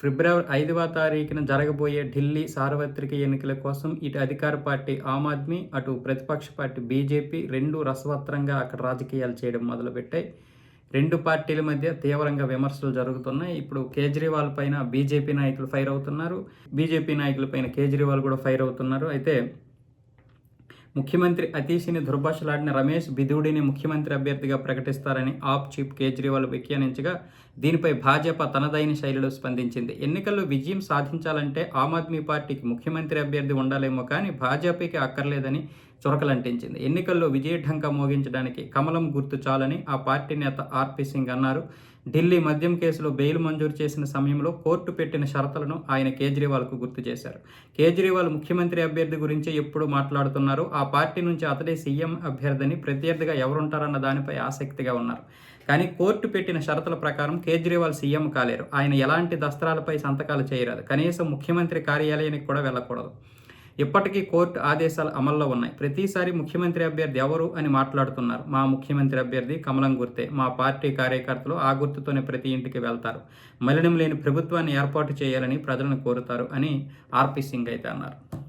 ఫిబ్రవరి ఐదవ తారీఖున జరగబోయే ఢిల్లీ సార్వత్రిక ఎన్నికల కోసం ఇటు అధికార పార్టీ ఆమ్ ఆద్మీ అటు ప్రతిపక్ష పార్టీ బీజేపీ రెండు రసవత్రంగా అక్కడ రాజకీయాలు చేయడం మొదలుపెట్టాయి. రెండు పార్టీల మధ్య తీవ్రంగా విమర్శలు జరుగుతున్నాయి. ఇప్పుడు కేజ్రీవాల్ పైన బీజేపీ నాయకులు ఫైర్ అవుతున్నారు. బీజేపీ నాయకుల పైన కేజ్రీవాల్ కూడా ఫైర్ అవుతున్నారు. అయితే ముఖ్యమంత్రి అతీశిని దుర్భాషలాడిన రమేష్ బిధుడిని ముఖ్యమంత్రి అభ్యర్థిగా ప్రకటిస్తారని ఆప్ చీఫ్ కేజ్రీవాల్ వ్యాఖ్యానించగా దీనిపై భాజపా తనదైన శైలిలో స్పందించింది. ఎన్నికల్లో విజయం సాధించాలంటే ఆమ్ ఆద్మీ పార్టీకి ముఖ్యమంత్రి అభ్యర్థి ఉండాలేమో కానీ భాజపాకి అక్కర్లేదని చురకలంటించింది. ఎన్నికల్లో విజయఢంక మోగించడానికి కమలం గుర్తు చాలని ఆ పార్టీ నేత ఆర్పి సింగ్ అన్నారు. ఢిల్లీ మద్యం కేసులో బెయిల్ మంజూరు చేసిన సమయంలో కోర్టు పెట్టిన షరతులను ఆయన కేజ్రీవాల్కు గుర్తు చేశారు. కేజ్రీవాల్ ముఖ్యమంత్రి అభ్యర్థి గురించి ఎప్పుడు మాట్లాడుతున్నారు. ఆ పార్టీ నుంచి అతడే సీఎం అభ్యర్థిని ప్రత్యర్థిగా ఎవరుంటారన్న దానిపై ఆసక్తిగా ఉన్నారు. కానీ కోర్టు పెట్టిన షరతుల ప్రకారం కేజ్రీవాల్ సీఎం కాలేరు. ఆయన ఎలాంటి దస్త్రాలపై సంతకాలు చేయరాదు. కనీసం ముఖ్యమంత్రి కార్యాలయానికి కూడా వెళ్ళకూడదు. ఇప్పటికీ కోర్టు ఆదేశాలు అమల్లో ఉన్నాయి. ప్రతిసారి ముఖ్యమంత్రి అభ్యర్థి ఎవరు అని మాట్లాడుతున్నారు. మా ముఖ్యమంత్రి అభ్యర్థి కమలం గుర్తే. మా పార్టీ కార్యకర్తలు ఆ గుర్తుతోనే ప్రతి ఇంటికి వెళ్తారు. మలినం లేని ప్రభుత్వాన్ని ఏర్పాటు చేయాలని ప్రజలను కోరుతారు అని ఆర్పి సింగ్ అయితే అన్నారు.